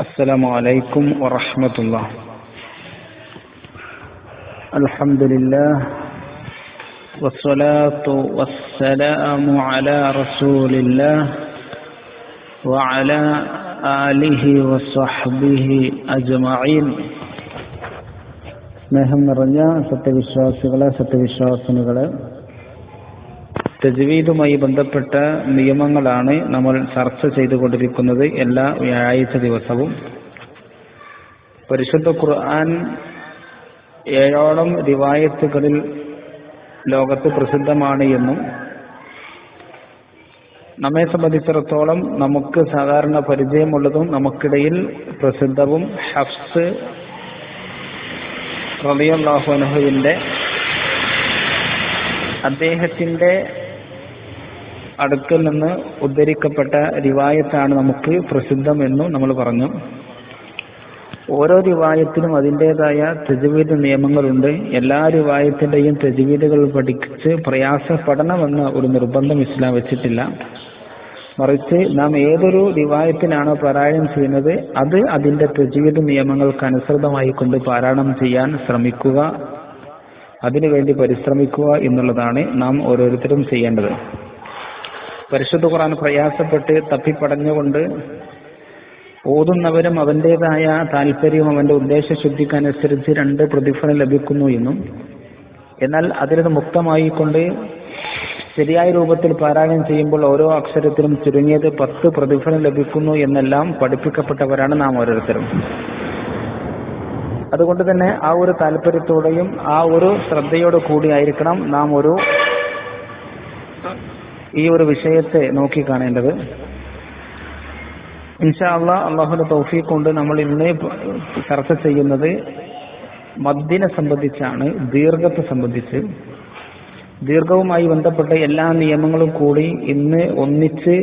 السلام عليكم ورحمة الله الحمد لله والصلاة والسلام على رسول الله وعلى آله وصحبه أجمعين സ്നേഹം നിറഞ്ഞ സത്യവിശ്വാസികളെ സത്യവിശ്വാസിനികളെ തജ്വീദുമായി ബന്ധപ്പെട്ട നിയമങ്ങളാണ് നമ്മൾ ചർച്ച ചെയ്തുകൊണ്ടിരിക്കുന്നത് എല്ലാ വ്യാഴാഴ്ച ദിവസവും. പരിശുദ്ധ ഖുർആൻ ഏഴോളം റിവായത്തുകളിൽ ലോകത്ത് പ്രസിദ്ധമാണ് എന്നും നമ്മെ സംബന്ധിച്ചിടത്തോളം നമുക്ക് സാധാരണ പരിചയമുള്ളതും നമുക്കിടയിൽ പ്രസിദ്ധവും ഹഫ്സ് റളിയല്ലാഹുഅൻഹുവിന്റെ അദ്ദേഹത്തിന്റെ അടുക്കൽ നിന്ന് ഉദ്ധരിക്കപ്പെട്ട റിവായത്താണ് നമുക്ക് പ്രസിദ്ധം എന്നും നമ്മൾ പറഞ്ഞു. ഓരോ റിവായത്തിനും അതിന്റെതായ തെജുവീദ് നിയമങ്ങളുണ്ട്. എല്ലാ റിവായത്തിന്റെയും തെജുവീദുകൾ പഠിച്ച് പ്രയാസപ്പെടണമെന്ന ഒരു നിർബന്ധം ഇസ്ലാം വെച്ചിട്ടില്ല. മറിച്ച് നാം ഏതൊരു റിവായത്തിനാണോ പാരായണം ചെയ്യുന്നത് അത് അതിന്റെ തെജുവീദ് നിയമങ്ങൾക്ക് അനുസൃതമായി കൊണ്ട് പാരായണം ചെയ്യാൻ ശ്രമിക്കുക അതിനുവേണ്ടി പരിശ്രമിക്കുക എന്നുള്ളതാണ് നാം ഓരോരുത്തരും ചെയ്യേണ്ടത്. പരിശുദ്ധ ഖുറാൻ പ്രയാസപ്പെട്ട് തപ്പിപ്പടഞ്ഞുകൊണ്ട് ഓതുന്നവരും അവന്റെതായ താല്പര്യവും അവന്റെ ഉദ്ദേശശുദ്ധിക്കനുസരിച്ച് രണ്ട് പ്രതിഫലം ലഭിക്കുന്നു എന്നും. എന്നാൽ അതിൽ നിന്ന് മുക്തമായി കൊണ്ട് ശരിയായ രൂപത്തിൽ പാരായണം ചെയ്യുമ്പോൾ ഓരോ അക്ഷരത്തിനും ചുരുങ്ങിയത് പത്ത് പ്രതിഫലം ലഭിക്കുന്നു എന്നെല്ലാം പഠിപ്പിക്കപ്പെട്ടവരാണ് നാം ഓരോരുത്തരും. അതുകൊണ്ട് തന്നെ ആ ഒരു താല്പര്യത്തോടെയും ആ ഒരു ശ്രദ്ധയോടു കൂടിയായിരിക്കണം നാം ഒരു ഈ ഒരു വിഷയത്തെ നോക്കി കാണേണ്ടത്. ഇൻഷാ അള്ളാ അള്ളാഹുന്റെ തൗഫീഖ് കൊണ്ട് നമ്മൾ ഇന്ന് ചർച്ച ചെയ്യുന്നത് മദ്ദിനെ സംബന്ധിച്ചാണ് ദീർഘത്തെ സംബന്ധിച്ച്. ദീർഘവുമായി ബന്ധപ്പെട്ട എല്ലാ നിയമങ്ങളും കൂടി ഇന്ന് ഒന്നിച്ച്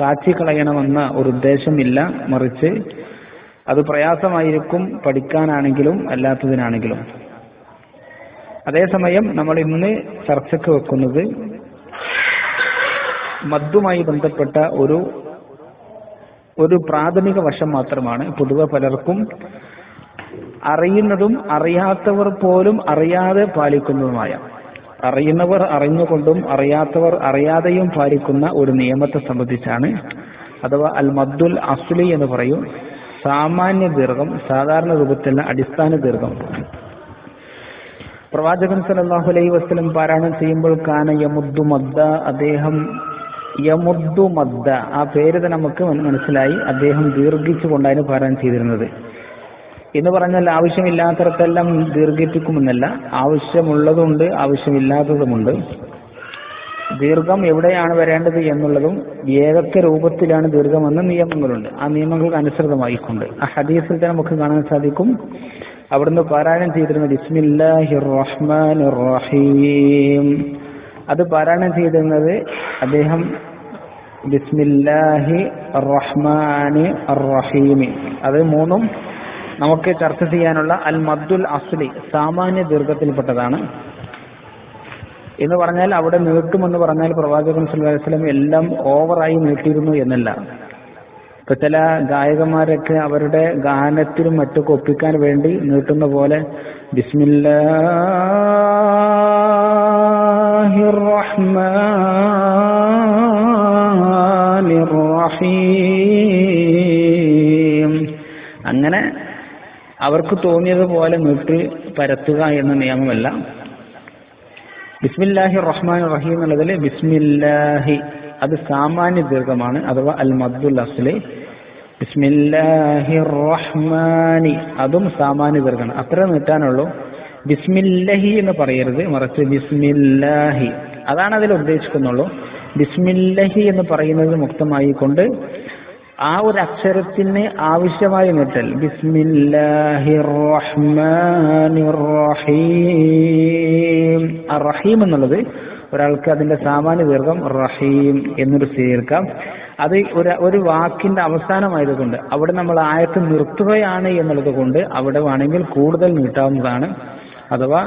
കാച്ചിക്കളയണമെന്ന ഒരു ഉദ്ദേശമില്ല മറിച്ച് അത് പ്രയാസമായിരിക്കും പഠിക്കാനാണെങ്കിലും അല്ലാത്തതിനാണെങ്കിലും. അതേസമയം നമ്മൾ ഇന്ന് ചർച്ചയ്ക്ക് വെക്കുന്നത് മദ്ദുമായി ബന്ധപ്പെട്ട ഒരു ഒരു പ്രാഥമിക വശം മാത്രമാണ് പൊതുവെ പലർക്കും അറിയുന്നതും അറിയാത്തവർ പോലും അറിയാതെ പാലിക്കുന്നതുമായ അറിയുന്നവർ അറിഞ്ഞുകൊണ്ടും അറിയാത്തവർ അറിയാതെയും പാലിക്കുന്ന ഒരു നിയമത്തെ സംബന്ധിച്ചാണ് അഥവാ അൽ മദ്ദുൽ അസുലി എന്ന് പറയും സാമാന്യ ദീർഘം സാധാരണ രൂപത്തിലുള്ള അടിസ്ഥാന ദീർഘം. പ്രവാചകൻ സല്ലല്ലാഹു അലൈഹി വസല്ലം പാരായണം ചെയ്യുമ്പോൾ കാന യമുദ്ദു മദ്ദ അദ്ദേഹം യമുദ്ദു മദ്ദ. ആ പേര് തന്നെ നമുക്ക് മനസ്സിലായി. അദ്ദേഹം ദീർഘിച്ചു കൊണ്ടാണ് പാരായണം ചെയ്തിരുന്നത്. എന്ന് പറഞ്ഞാൽ ആവശ്യമില്ലാത്തടത്തെല്ലാം ദീർഘിപ്പിക്കുമെന്നല്ല. ആവശ്യമുള്ളതുണ്ട് ആവശ്യമില്ലാത്തതുമുണ്ട്. ദീർഘം എവിടെയാണ് വരേണ്ടത് എന്നുള്ളതും ഏതൊക്കെ രൂപത്തിലാണ് ദീർഘമെന്ന നിയമങ്ങളുണ്ട്. ആ നിയമങ്ങൾക്ക് അനുസൃതമായിക്കൊണ്ട്. ആ ഹദീസിൽ തന്നെ നമുക്ക് കാണാൻ സാധിക്കും. അവിടുന്ന് പാരായണം ചെയ്തിരുന്ന ബിസ്മില്ലാഹിർ റഹ്മാനിർ റഹീം അത് പാരായണം ചെയ്തിരുന്നത് അദ്ദേഹം ബിസ്മില്ലാഹി റഹ്മാനി റഹീമി. അത് മൂന്നും നമുക്ക് ചർച്ച ചെയ്യാനുള്ള അൽ മദ്ദുൽ അസ്ലി സാമാന്യ ദീർഘത്തിൽപ്പെട്ടതാണ്. എന്ന് പറഞ്ഞാൽ അവിടെ നീട്ടുമെന്ന് പറഞ്ഞാൽ പ്രവാചകൻ സല്ലല്ലാഹു അലൈഹി എല്ലാം ഓവറായി നീട്ടിയിരുന്നു എന്നല്ല. ഇപ്പൊ ചില ഗായകന്മാരൊക്കെ അവരുടെ ഗാനത്തിനും മറ്റൊക്കെ ഒപ്പിക്കാൻ വേണ്ടി നീട്ടുന്ന പോലെ ബിസ്മില്ലാഹിർ റഹ്മാനിർ അവർക്ക് തോന്നിയതുപോലെ നീട്ടി പരത്തുക എന്ന നിയമമല്ല. ബിസ്മില്ലാഹി റഹ്മാൻ റഹീം എന്നുള്ളതിൽ ബിസ്മില്ലാഹി അത് സാമാന്യ ദീർഘമാണ്. അഥവാ അൽ മദ്ദുൽ അസ്ലി ബിസ്മില്ലാഹി റഹ്മാനി അതും സാമാന്യ ദീർഘമാണ്. അത്ര നീട്ടാനുള്ളൂ. ബിസ്മില്ലഹി എന്ന് പറയരുത് മറിച്ച് ബിസ്മില്ലാഹി. അതാണ് അതിൽ ഉദ്ദേശിക്കുന്നുള്ളൂ. ബിസ്മില്ലഹി എന്ന് പറയുന്നത് മുക്തമായി കൊണ്ട് ആ ഒരു അക്ഷരത്തിന് ആവശ്യമായ നീട്ടൽ. റഹീം റഹീം എന്നുള്ളത് ഒരാൾക്ക് അതിന്റെ സാമാന്യ ദീർഘം റഹീം എന്നൊരു സ്വീകരിക്കാം അത് ഒരു ഒരു വാക്കിന്റെ അവസാനമായതുകൊണ്ട് അവിടെ നമ്മൾ ആയത്ത് നിർത്തുകയാണ് എന്നുള്ളത് കൊണ്ട് അവിടെ വേണമെങ്കിൽ കൂടുതൽ നീട്ടാവുന്നതാണ്. അഥവാ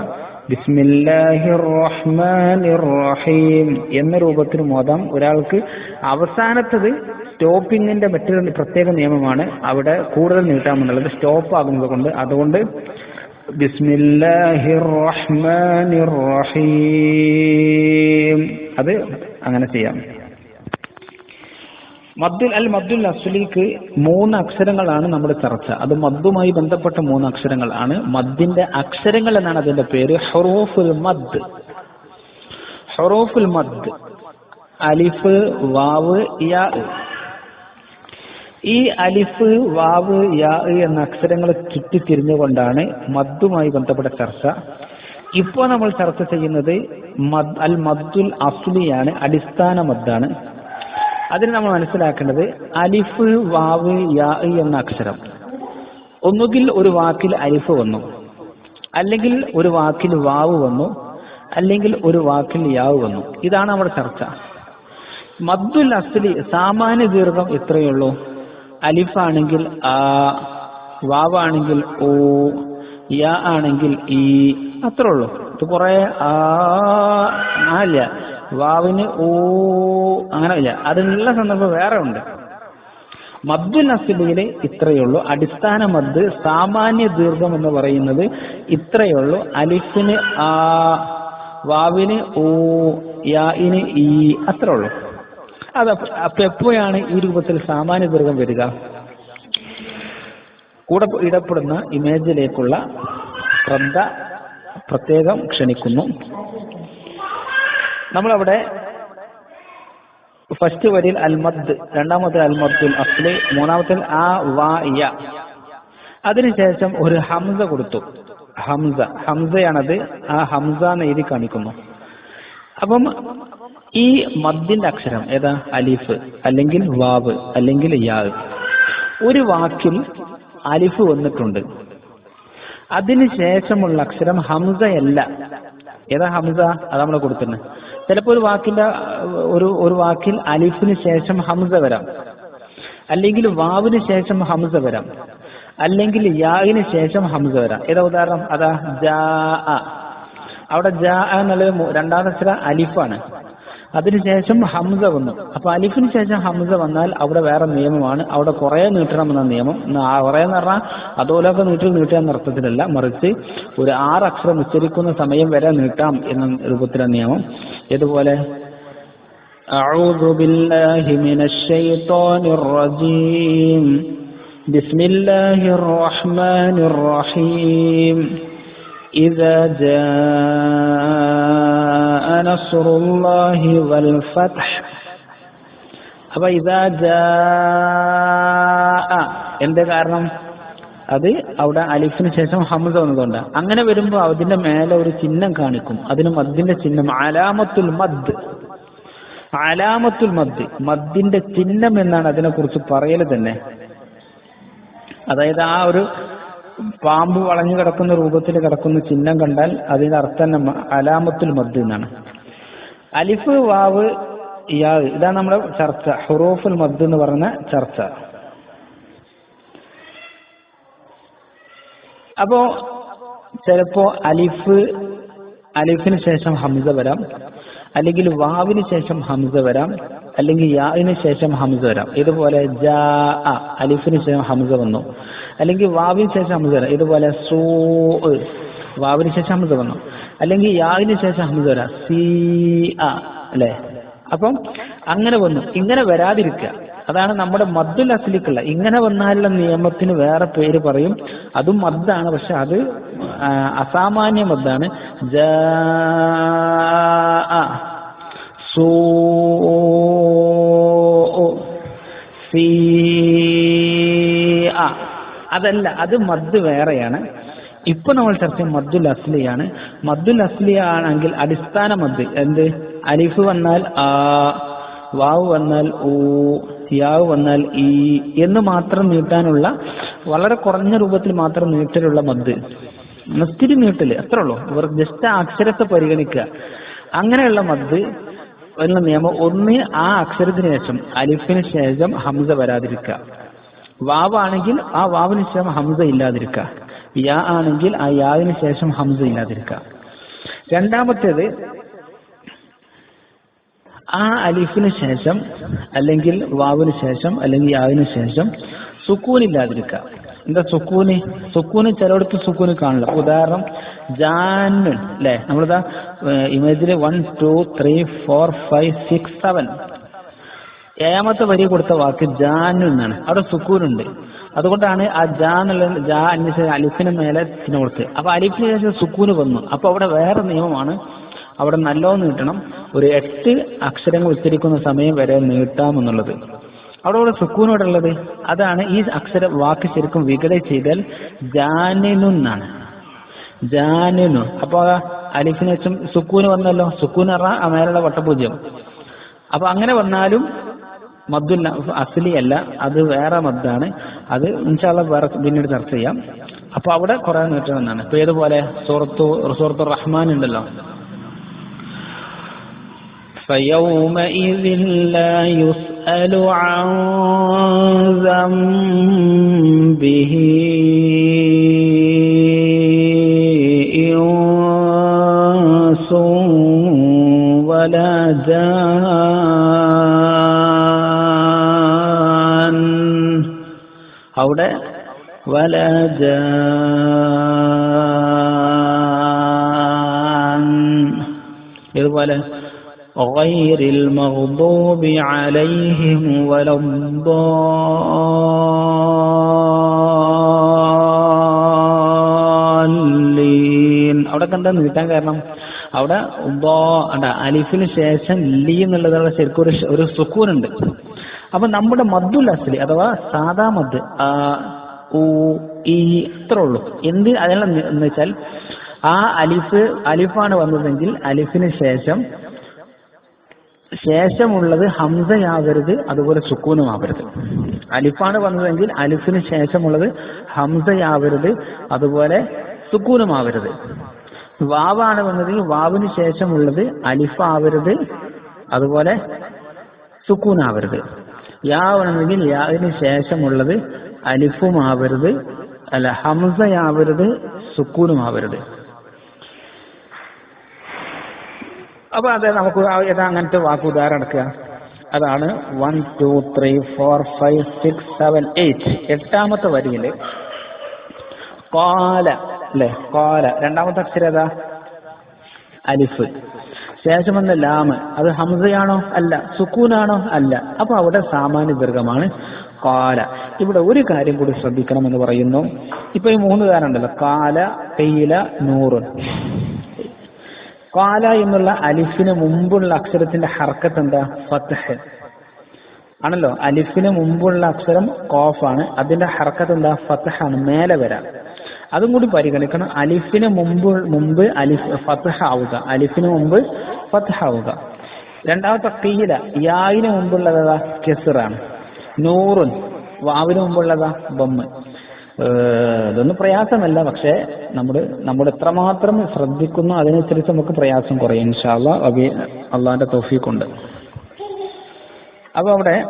റഹീം എന്ന രൂപത്തിൽ മോദം ഒരാൾക്ക് അവസാനത്തത് സ്റ്റോപ്പിങ്ങിന്റെ മറ്റൊരു പ്രത്യേക നിയമമാണ് അവിടെ കൂടുതൽ നീട്ടാമെന്നുള്ളത് സ്റ്റോപ്പ് ആകുന്നത് കൊണ്ട് അതുകൊണ്ട് ബിസ്മില്ലാഹിർ റഹ്മാനിർ റഹീം അത് അങ്ങനെ ചെയ്യാം. മദ്ദുൽ അൽ മദ്ദുൽ അസ്ലിക്ക് മൂന്ന് അക്ഷരങ്ങളാണ് നമ്മുടെ ചർച്ച. അത് മദ്ദുമായി ബന്ധപ്പെട്ട മൂന്ന് അക്ഷരങ്ങളാണ് മദ്ദിന്റെ അക്ഷരങ്ങൾ എന്നാണ് അതിന്റെ പേര്. ഹൊറോഫുൽ മദ്. ഹൊറോഫുൽ മദ്. അലിഫ് വാവ് യാ ഈ അലിഫ് വാവ് യാ എന്ന അക്ഷരങ്ങൾ ചുറ്റിത്തിരിഞ്ഞുകൊണ്ടാണ് മദ്ദുമായി ബന്ധപ്പെട്ട ചർച്ച. ഇപ്പോൾ നമ്മൾ ചർച്ച ചെയ്യുന്നത് മദ് അൽ മദ്ദുൽ അസ്ലിയാണ് അടിസ്ഥാന മദ്ദാണ്. അതിന് നമ്മൾ മനസ്സിലാക്കേണ്ടത് അലിഫ് വാവ് യാ എന്ന അക്ഷരം. ഒന്നുകിൽ ഒരു വാക്കിൽ അലിഫ് വന്നു അല്ലെങ്കിൽ ഒരു വാക്കിൽ വാവ് വന്നു അല്ലെങ്കിൽ ഒരു വാക്കിൽ യാവ് വന്നു. ഇതാണ് നമ്മുടെ ചർച്ച. മദ്ദുൽ അസ്ലി സാമാന്യ ദീർഘം ഉള്ളൂ? അലിഫാണെങ്കിൽ ആ വാവാണെങ്കിൽ ഓ യാ ആണെങ്കിൽ ഈ അത്രേ ഉള്ളൂ. ഇത് കുറെ ആ അല്ല വാവിന് ഓ അങ്ങനെ ഇല്ല. അതിനുള്ള സന്ദർഭം വേറെ ഉണ്ട്. മദ്ദു നസിബിയിൽ ഇത്രയേ ഉള്ളൂ. അടിസ്ഥാന മദ് സാമാന്യ ദീർഘം എന്ന് പറയുന്നത് ഇത്രയേ ഉള്ളൂ അലിഫിന് ആ വാവിന് ഓ യാഇന് ഈ അത്രേ ഉള്ളൂ. അത് അപ്പൊ എപ്പോഴാണ് ഈ രൂപത്തിൽ സാമാന്യ ദുർഗം വരിക? കൂടെ ഇടപെടുന്ന ഇമേജിലേക്കുള്ള ശ്രദ്ധ പ്രത്യേകം ക്ഷണിക്കുന്നു. നമ്മളവിടെ ഫസ്റ്റ് വരിയിൽ അൽമദ് രണ്ടാമത്തെ അൽമദ്ദുൽ അസ്ലി മൂന്നാമത്തെ ആ വാ യ. അതിനുശേഷം ഒരു ഹംസ കൊടുത്തു. ഹംസ. ഹംസയാണത്. ആ ഹംസ എന്ന് എഴുതി കാണിക്കുന്നു. അപ്പം ഈ മദ്ദിന്റെ അക്ഷരം ഏതാ? അലിഫ് അല്ലെങ്കിൽ വാവ് അല്ലെങ്കിൽ യാവ്. ഒരു വാക്കിൽ അലിഫ് വന്നിട്ടുണ്ട്. അതിനുശേഷമുള്ള അക്ഷരം ഹംസയല്ല. ഏതാ ഹംസ? അത് നമ്മൾ കൊടുക്കുന്നത്. ചിലപ്പോൾ ഒരു വാക്കിന്റെ ഒരു ഒരു വാക്കിൽ അലിഫിന് ശേഷം ഹംസ വരാം. അല്ലെങ്കിൽ വാവിന് ശേഷം ഹംസ വരാം. അല്ലെങ്കിൽ യാഗിന് ശേഷം ഹംസ വരാം. ഏതാ ഉദാഹരണം? അതാ ജാ അവിടെ ജാ എന്നുള്ളത് രണ്ടാമത്തെ അക്ഷരം അലിഫാണ്. അതിനുശേഷം ഹംസ വന്നു അപ്പൊ അലിഫിന് ശേഷം ഹംസ വന്നാൽ അവിടെ വേറെ നിയമമാണ് അവിടെ കുറെ നീട്ടണം എന്ന നിയമം കുറെ എന്ന് പറഞ്ഞാൽ അതുപോലെയൊക്കെ നീട്ടി നീട്ടുക എന്ന അർത്ഥത്തിലല്ല മറിച്ച് ഒരു ആറ് അക്ഷരം ഉച്ചരിക്കുന്ന സമയം വരെ നീട്ടാം എന്ന രൂപത്തിലെ നിയമം ഇതുപോലെ أعوذ بالله من الشيطان الرجيم بسم الله الرحمن الرحيم إذا جاء نصر الله والفتح അപ്പൊ ഇതാ എന്താ കാരണം അത് അവിടെ അലിഫിന് ശേഷം ഹംസ വന്നതുകൊണ്ട് അങ്ങനെ വരുമ്പോൾ അതിന്റെ മേലെ ഒരു ചിഹ്നം കാണിക്കും അതിന് മദ്ദിന്റെ ചിഹ്നം അലാമത്തുൽ മദ് അലാമത്തുൽ മദ് മദ്ദിന്റെ ചിഹ്നം എന്നാണ് അതിനെ കുറിച്ച് പറയല് തന്നെ അതായത് ആ ഒരു പാമ്പ് വളഞ്ഞു കിടക്കുന്ന രൂപത്തിൽ കിടക്കുന്ന ചിഹ്നം കണ്ടാൽ അതിന്റെ അർത്ഥം നമ്മ അലാമത്തുൽ മദ് എന്നാണ് അലിഫ് വാവ് യാ ഇതാണ് നമ്മുടെ ചർച്ച. ഹുറൂഫുൽ മദ് എന്ന് പറഞ്ഞ ചർച്ച. അപ്പോ ചിലപ്പോ അലിഫ് അലിഫിന് ശേഷം ഹംസ വരാം. അല്ലെങ്കിൽ വാവിന് ശേഷം ഹംസ വരാം. അല്ലെങ്കിൽ യാവിന് ശേഷം ഹംസ വരാം. ഇതുപോലെ ജാ അലിഫിന് ശേഷം ഹംസ വന്നു. അല്ലെങ്കിൽ വാവിന് ശേഷം ഹംസ വരാം. ഇതുപോലെ സൂ വാവിന് ശേഷം ഹംസ വന്നു. അല്ലെങ്കിൽ യാവിന് ശേഷം ഹംസ വരാം. ആ അല്ലെ? അപ്പം അങ്ങനെ വന്നു. ഇങ്ങനെ വരാതിരിക്കുക. അതാണ് നമ്മുടെ മദ്ദുൽ അസ്ലിക്കുള്ള. ഇങ്ങനെ വന്നാലുള്ള നിയമത്തിന് വേറെ പേര് പറയും. അതും മദ്ദാണ്. പക്ഷെ അത് അസാമാന്യ മദ്ദാണ്. ജ സൂ സീ അതല്ല. അത് മദ് വേറെയാണ്. ഇപ്പൊ നമ്മൾ ചർച്ച ചെയ്യുന്നത് മദ്ദുൽ അസ്ലിയാണ്. മദ്ദുൽ അസ്ലി ആണെങ്കിൽ അടിസ്ഥാന മദ് എന്ത്? അലിഫ് വന്നാൽ ആ വാവ് വന്നാൽ ഊ യാവ് വന്നാൽ ഈ എന്ന് മാത്രം നീട്ടാനുള്ള വളരെ കുറഞ്ഞ രൂപത്തിൽ മാത്രം നീട്ടലുള്ള മദ് മസ്തിരി നീട്ടൽ എത്ര ഉള്ളൂ. ഇവർ ജസ്റ്റ് അക്ഷരത്തെ പരിഗണിക്കുക അങ്ങനെയുള്ള മദ് എന്ന നിയമം ഒന്ന് ആ അക്ഷരത്തിന് ശേഷം അലിഫിന് ശേഷം ഹംസ വരാതിരിക്കുക വാവാണെങ്കിൽ ആ വാവിന് ശേഷം ഹംസ ഇല്ലാതിരിക്കുക യാ ആണെങ്കിൽ ആ യാവിന് ശേഷം ഹംസ ഇല്ലാതിരിക്കുക. രണ്ടാമത്തേത് ആ അലിഫിന് ശേഷം അല്ലെങ്കിൽ വാവിന് ശേഷം അല്ലെങ്കിൽ യാവിന് ശേഷം സുക്കൂൻ ഇല്ലാതിരിക്കുക എന്താ സുക്കൂന്? സുക്കൂന് ചിലയിടത്ത് സുക്കൂന് കാണില്ല. ഉദാഹരണം ജാനുൻ അല്ലെ? നമ്മളിതാ ഇമേജിൽ one two three four five six seven ഏഴാമത്തെ വരി കൊടുത്ത വാക്ക് ജാനു എന്നാണ്. അവിടെ സുക്കൂനുണ്ട്. അതുകൊണ്ടാണ് ആ ജാ എന്നുള്ള ജാ അന്വേഷിച്ച അലിഫിന് മേലെ ചിഹ്നം കൊടുത്ത് അപ്പൊ അലിഫിന് ശേഷം സുക്കൂന് വന്നു. അപ്പൊ അവിടെ വേറെ നിയമമാണ്. അവിടെ നല്ലോ നീട്ടണം. ഒരു എട്ട് അക്ഷരങ്ങൾ ഉച്ചരിക്കുന്ന സമയം വരെ നീട്ടാം എന്നുള്ളത്. അവിടെ ഇവിടെ സുക്കൂനോടെ ഉള്ളത്? അതാണ് ഈ അക്ഷര വാക്ക് ശരിക്കും വികട ചെയ്താൽ ജാനിനു എന്നാണ്. ജാനിനു. അപ്പൊ അലിഫിന് ശേഷം സുക്കൂന് വന്നല്ലോ. സുക്കൂന് പറഞ്ഞാൽ ആ മേലുള്ള വട്ടപൂജ്യം. അപ്പൊ അങ്ങനെ വന്നാലും മദ്ദുൽ അസ്ലി അല്ല അത് വേറെ മദ്ദാണ് അത് ഇൻഷാല്ല വേറെ പിന്നീട് ചർച്ച ചെയ്യാം അപ്പൊ അവിടെ കുറെ നീട്ടം എന്നാണ് ഇപ്പൊ ഏതുപോലെ സൂറത്തു സൂറത്തു റഹ്മാൻ ഉണ്ടല്ലോ فيومئذ لا يسأل عن ذنبه إنس ولا جان അവിടെ വല ജാൻ ഇതുപോലെ غير المغضوب عليهم ولا الضالين അവിടെ കണ്ടാ നീട്ടാൻ കാരണം അവിടെ അണ്ട അലിഫിന് ശേഷം ലി എന്നുള്ളതാണ് ശരിക്കും ഒരു സുക്കൂൻ സുക്കൂനുണ്ട് അപ്പൊ നമ്മുടെ മദ്ദുൽ അസ്ലി അഥവാ സാദാ മദ് ഈ ഇത്ര ഉള്ളൂ. എന്ത് അതിനുള്ള എന്ന് വെച്ചാൽ ആ അലിഫ് അലിഫാണ് വന്നതെങ്കിൽ അലിഫിന് ശേഷം ശേഷമുള്ളത് ഹംസയാകരുത് അതുപോലെ സുക്കൂനുമാവരുത്. അലിഫാണ് വന്നതെങ്കിൽ അലിഫിന് ശേഷമുള്ളത് ഹംസയാവരുത് അതുപോലെ സുക്കൂനുമാവരുത്. വാവാണ് വന്നതെങ്കിൽ വാവിന് ശേഷമുള്ളത് അലിഫാവരുത് അതുപോലെ സുക്കൂനാവരുത്. യാവണമെങ്കിൽ യാവിന് ശേഷമുള്ളത് അലിഫുമാവരുത് അല്ല ഹംസയാവരുത് സുക്കൂനും ആവരുത് അപ്പൊ അതെ നമുക്ക് ഏതാ അങ്ങനത്തെ വാക്ക് ഉദാഹരണം എടുക്കുക. അതാണ് one two three four five six seven eight എട്ടാമത്തെ വരിയിൽ കോല അല്ലെ കോല രണ്ടാമത്തെ അക്ഷരം ഏതാ? അലിഫ്. ശേഷം വന്ന ലാമ് അത് ഹംസയാണോ? അല്ല. സുക്കൂനാണോ? അല്ല. അപ്പൊ അവിടെ സാമാന്യ ദീർഘമാണ് കാല. ഇവിടെ ഒരു കാര്യം കൂടി ശ്രദ്ധിക്കണം എന്ന് പറയുന്നു. ഇപ്പൊ ഈ മൂന്ന് കാലം ഉണ്ടല്ലോ. കാല തേയില നൂറ്. കാല എന്നുള്ള അലിഫിന് മുമ്പുള്ള അക്ഷരത്തിന്റെ ഹർക്കത്ത് എന്താ? ഫത്തഹ് ആണല്ലോ? അലിഫിന് മുമ്പുള്ള അക്ഷരം കോഫാണ്. അതിന്റെ ഹർക്കത്ത് എന്താ? ഫത്തഹാണ് മേലെ വരാം. അതും കൂടി പരിഗണിക്കണം. അലിഫിന് മുമ്പ് മുമ്പ് അലിഫ് ഫത്ഹ ആവുക അലിഫിന് മുമ്പ് ഫത്ഹ ആവുക രണ്ടാമത്തെ കീല യായിന് മുമ്പുള്ളതാ കെസറാണ്. നൂറുൻ. വാവിന് മുമ്പുള്ളതാ? ബൊമ്മ്. ഇതൊന്നും പ്രയാസമല്ല. പക്ഷേ നമ്മൾ നമ്മൾ എത്രമാത്രം ശ്രദ്ധിക്കുന്നു അതിനനുസരിച്ച് നമുക്ക് പ്രയാസം കുറയും. ഇൻഷാല്ല അബി അള്ളാന്റെ തൗഫീഖുണ്ട് അപ്പൊ അവിടെ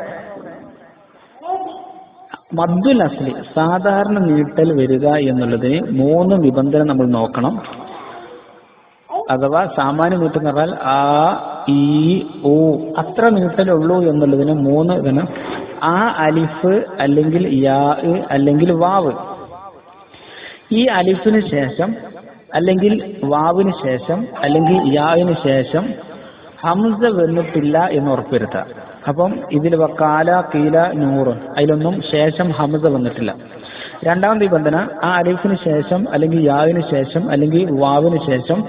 മദ്ദുൽ അസ്ലി സാധാരണ നീട്ടൽ വരിക എന്നുള്ളതിന് മൂന്ന് നിബന്ധന നമ്മൾ നോക്കണം. അഥവാ സാമാന്യ നീട്ടം എന്ന് പറഞ്ഞാൽ ആ ഈ ഓ അത്ര നീട്ടലുള്ളൂ എന്നുള്ളതിന് മൂന്ന് ഇതിന് ആ അലിഫ് അല്ലെങ്കിൽ യാ അല്ലെങ്കിൽ വാവ്. ഈ അലിഫിന് ശേഷം അല്ലെങ്കിൽ വാവിന് ശേഷം അല്ലെങ്കിൽ യാവിന് ശേഷം ഹംസ വന്നിട്ടില്ല എന്ന് ഉറപ്പുവരുത്തുക. അപ്പം ഇതിൽ വക്കാല കീല നൂറ്. അതിലൊന്നും ശേഷം ഹമസ വന്നിട്ടില്ല. രണ്ടാം നിബന്ധന ആ അലിഫിന് ശേഷം അല്ലെങ്കിൽ യാവിന് ശേഷം അല്ലെങ്കിൽ വാവിന് ശേഷം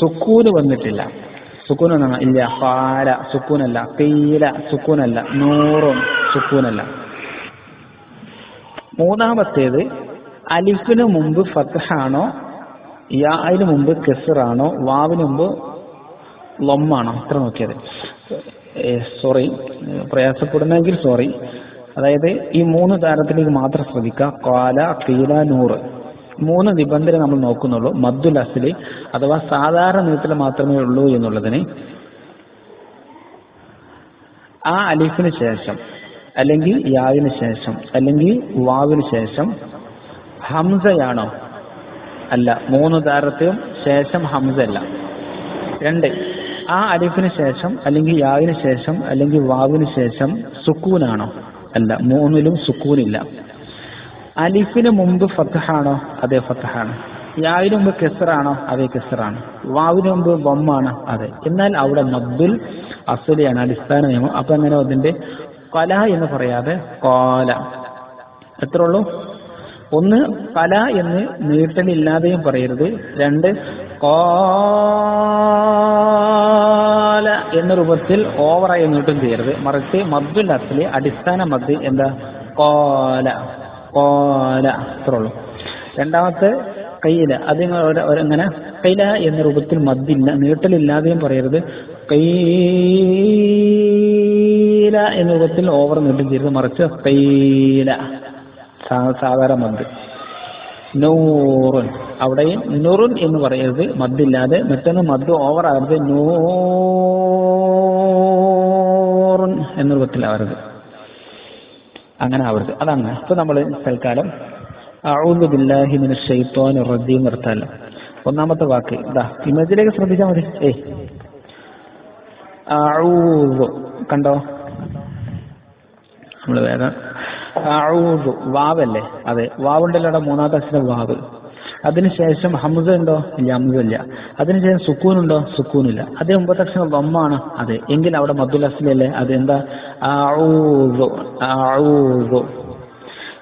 സുക്കൂന് വന്നിട്ടില്ല. സുക്കൂൻ എന്നാണ് ഇല്ല. പാല സുക്കൂനല്ല. കീല സുക്കൂനല്ല. നൂറും സുക്കൂനല്ല. മൂന്നാമത്തേത് അലിഫിന് മുമ്പ് ഫത്തഹാണോ യാന് മുമ്പ് കെസറാണോ? വാവിന് മുമ്പ് ലൊമ്മാണോ? അത്ര നോക്കിയത്. സോറി. പ്രയാസപ്പെടുന്നെങ്കിൽ സോറി. അതായത് ഈ മൂന്ന് താരത്തിലേക്ക് മാത്രം ശ്രദ്ധിക്കുക കാല കീല നൂറ്. മൂന്ന് നിബന്ധന നമ്മൾ നോക്കുന്നുള്ളൂ. മദ്ദുൽ അസ്ലി അഥവാ സാധാരണ നീട്ടൽ മാത്രമേ ഉള്ളൂ എന്നുള്ളതിന്. ആ അലിഫിന് ശേഷം അല്ലെങ്കിൽ യാവിന് ശേഷം അല്ലെങ്കിൽ വാവിന് ശേഷം ഹംസയാണോ? അല്ല മൂന്ന് ധാരത്തെയും ശേഷം ഹംസല്ല രണ്ട് ആ അലിഫിന് ശേഷം അല്ലെങ്കിൽ യാവിന് ശേഷം അല്ലെങ്കിൽ വാവിന് ശേഷം സുക്കൂനാണോ? അല്ല മൂന്നിലും സുക്കൂനില്ല. അലിഫിന് മുമ്പ് ഫത്തഹാണോ അതെ ഫത്തഹാണ് യാവിന് മുമ്പ് കെസറാണോ? അതെ കെസറാണ്. വാവിന് മുമ്പ് ബൊമ്മാണ് അതെ. എന്നാൽ അവിടെ മബ്ദുൽ അസുലിയാണ് അടിസ്ഥാന നിയമം. അപ്പൊ അങ്ങനെ അതിന്റെ കല എന്ന് പറയാതെ കോല. എത്ര ഉള്ളൂ ഒന്ന് പല എന്ന് നീട്ടലില്ലാതെയും പറയരുത്. രണ്ട് കോല എന്ന രൂപത്തിൽ ഓവറായി നീട്ടും ചെയ്യരുത്. മറിച്ച് മദ്ദുൽ അസ്ലി അടിസ്ഥാന മദ് എന്താ? കോല. കോല. അത്രേ ഉള്ളൂ. രണ്ടാമത്തെ കയ്യില അത് എങ്ങനെ? കൈല എന്ന രൂപത്തിൽ മദ്ദില്ല നീട്ടലില്ലാതെയും പറയരുത്. കൈല എന്ന രൂപത്തിൽ ഓവർ നീട്ടും ചെയ്യരുത്. മറിച്ച് കൈല. സാധാരണ മദ്. നൂറുൻ. അവിടെയും നൂറുൻ എന്ന് പറയരുത്. മദ്ദില്ലാതെ മറ്റൊന്ന് മദ് ഓവർ ആകരുത്. നൂറുൻ എന്ന രൂപത്തിലാവരുത് അങ്ങനെ ആവരുത്. അതാണ് ഇപ്പൊ നമ്മൾ തൽക്കാലം റജീം ഒന്നാമത്തെ വാക്ക്. ഇതാ ഇമേജിലേക്ക് ശ്രദ്ധിച്ചാൽ മതി. ഏ കണ്ടോ? നമ്മൾ വേഗം അഊദു വാവല്ലേ? അതെ വാവുണ്ടല്ലോ അവിടെ മൂന്നാമത്തെ അക്ഷരം വാവ്. അതിനുശേഷം ഹംസ ഉണ്ടോ? ഇല്ല ഹംസ ഇല്ല. അതിനുശേഷം സുക്കൂൻ ഉണ്ടോ? സുക്കൂനില്ല. അതേ മുമ്പത്തെ അക്ഷരം വമ്മാണ്. അതെ എങ്കിൽ അവിടെ മദ്ദുൽ അസ്ലല്ലേ അത് എന്താ അഊദു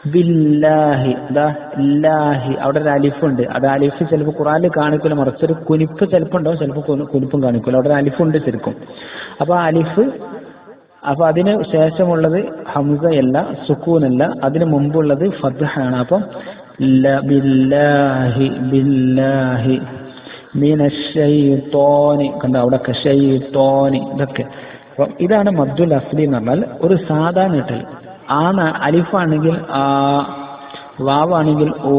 ബില്ലാഹി ലാഹി അവിടെ ഒരു അലിഫുണ്ട് അത് അലിഫ് ചിലപ്പോൾ ഖുറാനിൽ കാണിക്കില്ല മറിച്ചൊരു കുനിപ്പ് ചിലപ്പോൾ ഉണ്ടാവും ചിലപ്പോൾ കുനി- കുനിപ്പും കാണിക്കില്ല അവിടെ ഒരു അലിഫുണ്ട് ശരിക്കും. അപ്പൊ ആ അലിഫ് അപ്പൊ അതിന് ശേഷമുള്ളത് ഹംസയല്ല സുക്കൂനല്ല. അതിന് മുമ്പുള്ളത് ഫദ്ഹാണ്. അപ്പം ബില്ലാഹി ബില്ലാഹി മീനശൈത്തോനി കണ്ടോ? അവിടെ ഷൈത്തോനി ഇതൊക്കെ. അപ്പം ഇതാണ് മദ്ദുൽ അസ്ലി എന്ന് പറഞ്ഞാൽ ഒരു സാധാ നീട്ടൽ. ആ ന- അലിഫാണെങ്കിൽ ആ വാവാണെങ്കിൽ ഓ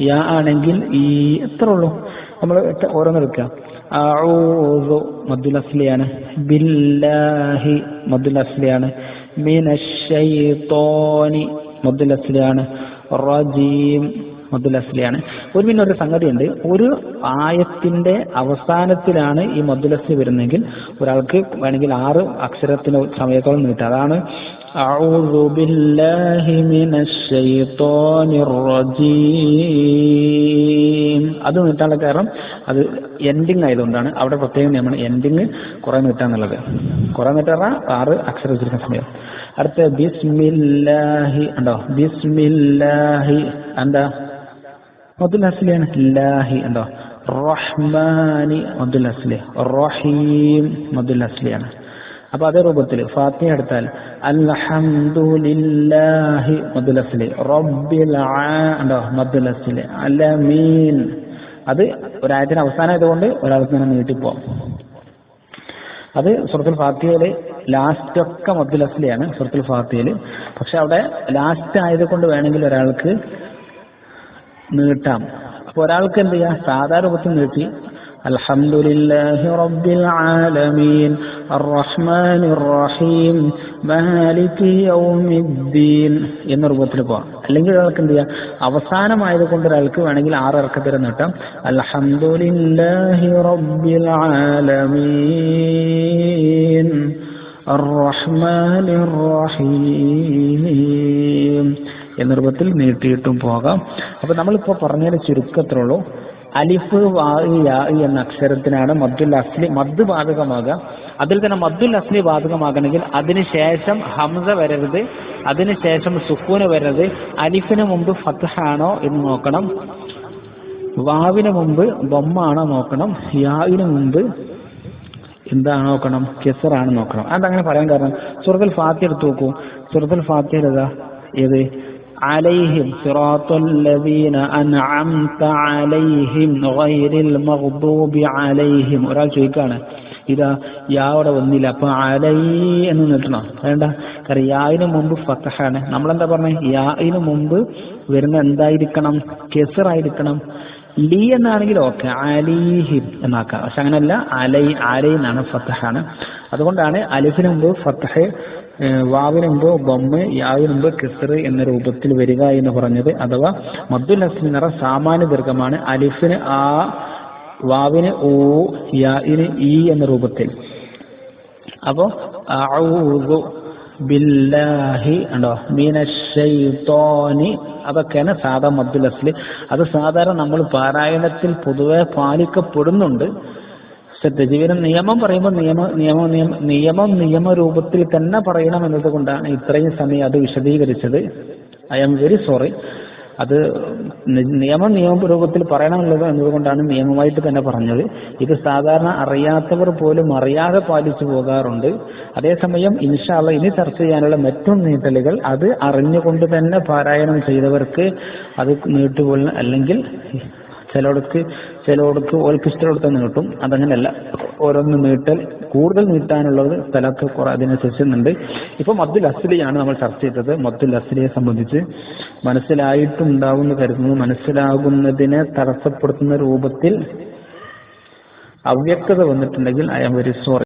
യാ ആണെങ്കിൽ ഈ എത്ര ഉള്ളൂ. നമ്മൾ ഓരോന്നെടുക്കുക അഊദു മദ്ദുൽ അസ്ലിയാണ് ബില്ലാഹി മദ്ദുൽ അസ്ലിയാണ് മിനശ്ശൈത്വാനി മദ്ദുൽ അസ്ലിയാണ് റജീം മദ്ദുൽ അസ്ലിയാണ്. ഒരു പിന്നെ ഒരു സംഗതിയുണ്ട്. ഒരു ആയത്തിന്റെ അവസാനത്തിലാണ് ഈ മദ്ദുൽ അസ്ലി വരുന്നതെങ്കിൽ ഒരാൾക്ക് വേണമെങ്കിൽ ആറ് അക്ഷരത്തിന് സമയത്തോളം നീട്ടുക അതാണ് അഊദു ബില്ലാഹി الشيطان റജീം. അത് നീട്ടാനുള്ള കാരണം അത് എൻഡിങ് ആയതുകൊണ്ടാണ്. അവിടെ പ്രത്യേകം നിയമമാണ് എൻഡിങ് കുറെ നീട്ടാന്നുള്ളത് കുറെ നീട്ടാറ ആറ് അക്ഷരം വെച്ചിരിക്കുന്ന സമയം. അടുത്ത ബിസ്മില്ലാഹി ഉണ്ടോ? ബിസ്മില്ലാഹി എന്താ? മദ്ദുൽ അസ്ലിയാണ് ലാഹി എന്താ? റഹ്മാനി അബ്ദുൽ അസ്ലി റഹീം മദ്ദുൽ അസ്ലിയാണ് അപ്പൊ അതേ രൂപത്തിൽ ഫാത്തിഹ എടുത്താൽ അൽഹംദുലില്ലാഹി അബ്ദുൽ അസ്ലി റബ്ബിൽ ഉണ്ടോ മദ്ദുൽ അസ്ലി അലമീൻ. അത് ഒരായത്തിന് അവസാനമായതുകൊണ്ട് ഒരാൾക്ക് ഇങ്ങനെ നീട്ടിപ്പോവാം. അത് സുഹൃത്തുൽ ഫാത്തിഹയിൽ ലാസ്റ്റ് ഒക്കെ മദ്ദുൽ അസ്ലിയാണ് സുഹൃത്തുൽ ഫാത്തിഹയിൽ. പക്ഷെ അവിടെ ലാസ്റ്റ് ആയതുകൊണ്ട് വേണമെങ്കിൽ ഒരാൾക്ക് നീട്ടാം. അപ്പൊ ഒരാൾക്ക് എന്ത് ചെയ്യാം? സാധാരണ രൂപത്തിൽ നീട്ടി. എന്ന രൂപത്തിൽ പോവാം. അല്ലെങ്കിൽ ഒരാൾക്ക് എന്ത് ചെയ്യാം? അവസാനമായത് കൊണ്ട് ഒരാൾക്ക് വേണമെങ്കിൽ ആറ് ഇറക്കത്തിൽ നീട്ടാം. അൽഹംദുലില്ലാഹി എന്ന രൂപത്തിൽ നീട്ടിയിട്ടും പോകാം. അപ്പൊ നമ്മളിപ്പോ പറഞ്ഞതിന് ചുരുക്കത്തിലുള്ളൂ. അലിഫ് എന്ന അക്ഷരത്തിനാണ് മദ്ദുൽ അസ്ലി മദ് ബാധകമാകുക. അതിൽ തന്നെ മദ്ദുൽ അസ്ലി ബാധകമാകണമെങ്കിൽ അതിനുശേഷം ഹംസ വരരുത് അതിനുശേഷം സുക്കൂന് വരരുത് അലിഫിന് മുമ്പ് ഫത്ഹാണോ എന്ന് നോക്കണം വാവിന് മുമ്പ് ബൊമ്മാണോ നോക്കണം യാവിന് മുമ്പ് എന്താണ് നോക്കണം കെസറാണ് നോക്കണം. അതങ്ങനെ പറയാൻ കാരണം? സുഹൃത്തുൽ ഫാത്തി എടുത്ത് നോക്കൂ. സുഹൃത്തുൽ ഫാത്തി ഏതാ? ഏത്? عليهم صراط الذين أنعمت عليهم غير المغضوب عليهم ഒരാൾ ചോദിക്കാണ് ഇതാ യാവിടെ വന്നില്ല അപ്പൊ അലൈ എന്ന് നിട്ടണം വേണ്ട കാരണം യാവിന് മുമ്പ് ഫത്തഹാണ് നമ്മളെന്താ പറഞ്ഞ യാവിന് മുമ്പ് വരുന്ന എന്തായിരിക്കണം കെസറായിരിക്കണം ലീ എന്നാണെങ്കിൽ ഓക്കെ അലീഹിം എന്നാക്കാം പക്ഷെ അങ്ങനെയല്ല അലൈ അലൈ എന്നാണ് ഫത്തഹാണ് അതുകൊണ്ടാണ് അലിഫിന് മുമ്പ് ഫത്തഹ് ഏഹ് വാവിന് മുമ്പ് ബൊമ്മ് കിസർ എന്ന രൂപത്തിൽ വരിക എന്ന് പറഞ്ഞത്. അഥവാ മദ്ദുൽ ഹസ്മി നിറ സാമാന്യ ദീർഘമാണ്. അലിഫിന് ആ വാവിന് ഓ യാഇന് ഈ എന്ന രൂപത്തിൽ. അപ്പോ ബില്ലാഹി ഉണ്ടോ? മീനശ്ശൈത്വാനി അതൊക്കെയാണ് സാധാ മദ്ദുൽ അസ്ലി അത് സാധാരണ നമ്മൾ പാരായണത്തിൽ പൊതുവെ പാലിക്കപ്പെടുന്നുണ്ട്. സത്യജീവനം നിയമം പറയുമ്പോൾ നിയമ നിയമ നിയമ നിയമം നിയമരൂപത്തിൽ തന്നെ പറയണം എന്നതുകൊണ്ടാണ് ഇത്രയും സമയം അത് വിശദീകരിച്ചത്. I am very sorry. അത് നിയമ നിയമം നിയമരൂപത്തിൽ പറയണമെന്നുള്ളത് എന്നതുകൊണ്ടാണ് നിയമമായിട്ട് തന്നെ പറഞ്ഞത്. ഇത് സാധാരണ അറിയാത്തവർ പോലും അറിയാതെ പാലിച്ചു പോകാറുണ്ട്. അതേസമയം ഇൻഷാള്ള ഇനി ചർച്ച ചെയ്യാനുള്ള മറ്റും നീട്ടലുകൾ അത് അറിഞ്ഞുകൊണ്ട് തന്നെ പാരായണം ചെയ്തവർക്ക് അത് നീട്ടുപോലും അല്ലെങ്കിൽ ചിലയിടക്ക് ചിലയിടത്ത് ഓൾക്ക് ഇഷ്ടമെടുത്ത് നീട്ടും അതങ്ങനെയല്ല. ഓരോന്ന് നീട്ടൽ കൂടുതൽ നീട്ടാനുള്ളത് സ്ഥലത്ത് കുറെ അതിനനുസരിച്ചുണ്ട് ഇപ്പൊ മദ്ദുൽ അസ്ലിയാണ് നമ്മൾ ചർച്ച ചെയ്തത്. മദ്ദുൽ അസ്ലിയെ സംബന്ധിച്ച് മനസ്സിലായിട്ടുണ്ടാവുമെന്ന് കരുതുന്നു. മനസ്സിലാകുന്നതിനെ തടസ്സപ്പെടുത്തുന്ന രൂപത്തിൽ അവ്യക്തത വന്നിട്ടുണ്ടെങ്കിൽ ഐ എം വെരി സോറി.